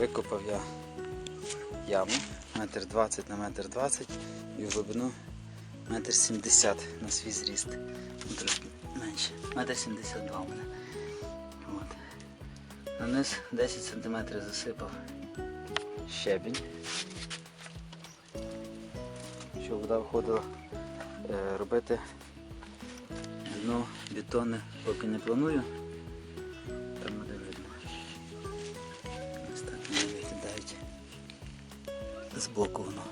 Викопав я яму метр 20 на метр 20 і в глибину метр 70 на свій зріст. Ну, трошки менше. Метр 72 у мене. От. На низ 10 см засипав щебінь. Щоб вода входила е, робити дно бетонне поки не планую. Збоку воно.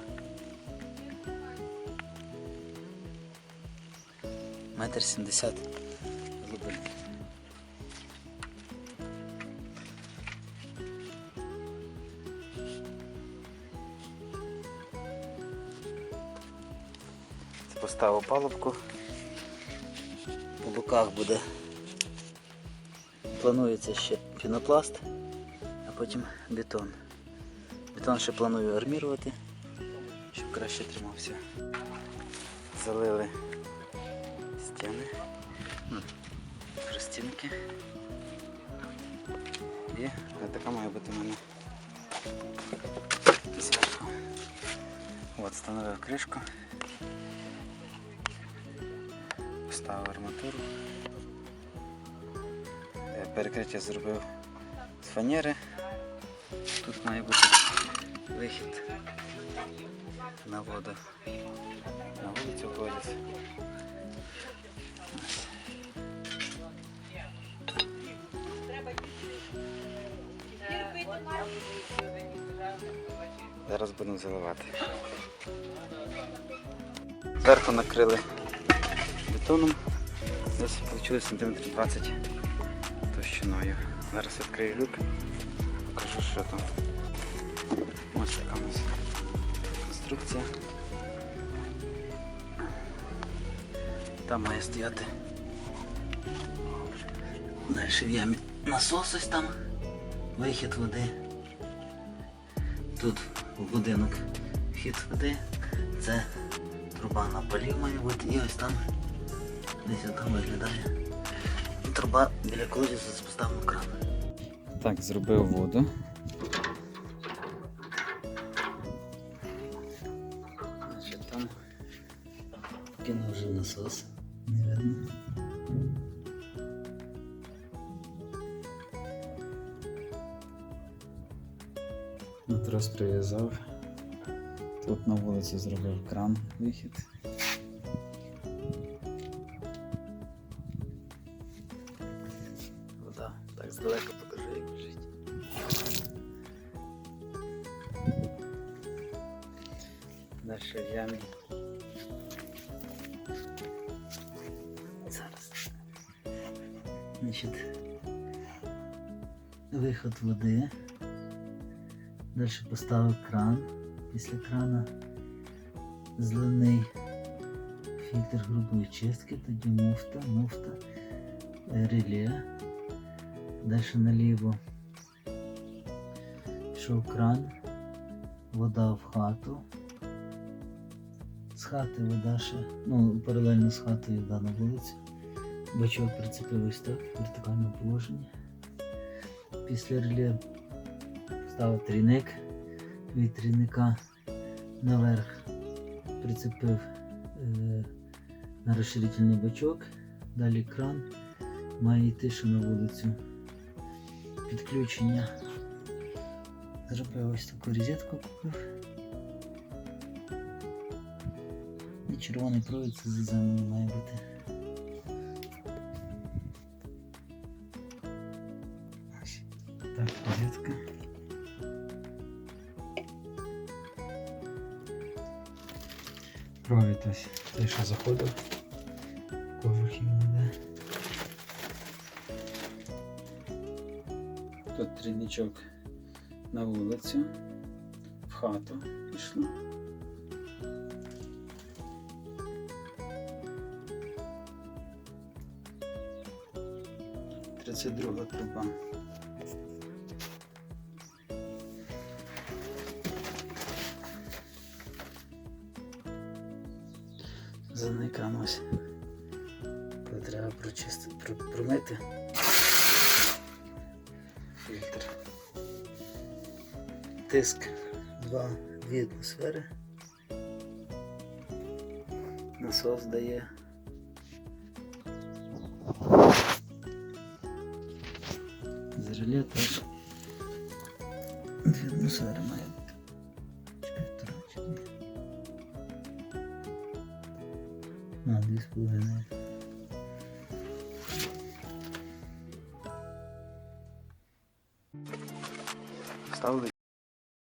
Метр сімдесят глибини. Поставив палубку. По боках буде. Планується ще пінопласт, а потім бетон. Бетон ще планую армірувати, щоб краще тримався. Залили стіни, розстінки. І така має бути в мене. От, встановив кришку. Поставив арматуру. Е, Перекриття зробив з фанери. Тут має бути вихід на воду. На вулицю виходить. Ось. Зараз будемо заливати. Зверху накрили бетоном. Десь вийшло сантиметрів 20 товщиною. Зараз відкрию люк, покажу, що там. Ось така у нас конструкція. Там має стояти далі в ямі насос ось там, вихід води. Тут в будинок вхід води. Це труба на полів має бути і ось там десь там виглядає. Труба біля колодязя з поставимо кран. Так, зробив воду. Кинув вже насос. Не видно. Матрос прив'язав. Тут на вулиці зробив кран вихід. Вода. Так здалека покажу, як біжить. Далі в ямі. Значить, виход води. Далі поставив кран. Після крана зелений фільтр грубої чистки, тоді муфта, муфта, е, реле. Далі наліво пішов кран, вода в хату. З хати вода ще, ну, паралельно з хатою вода на вулицю. Бачок прицепив ось так, в вертикальне положення. Після реле поставив трійник. Від трійника наверх прицепив е, на розширительний бачок, далі кран, має йти ще на вулицю. Підключення. Зробив ось таку розетку купив. І червоний провід це заземлений має бути. Так, розетка. Провід ось той, що заходив. Кожухів не йде. Тут трідничок на вулицю, в хату пішло. Тридцять друга труба. Заникам ось. Треба прочистити, про- промити фільтр. Тиск 2, 2 атмосфери. Насос дає. Зреле теж 2 атмосфери має А, 2,5. Ставили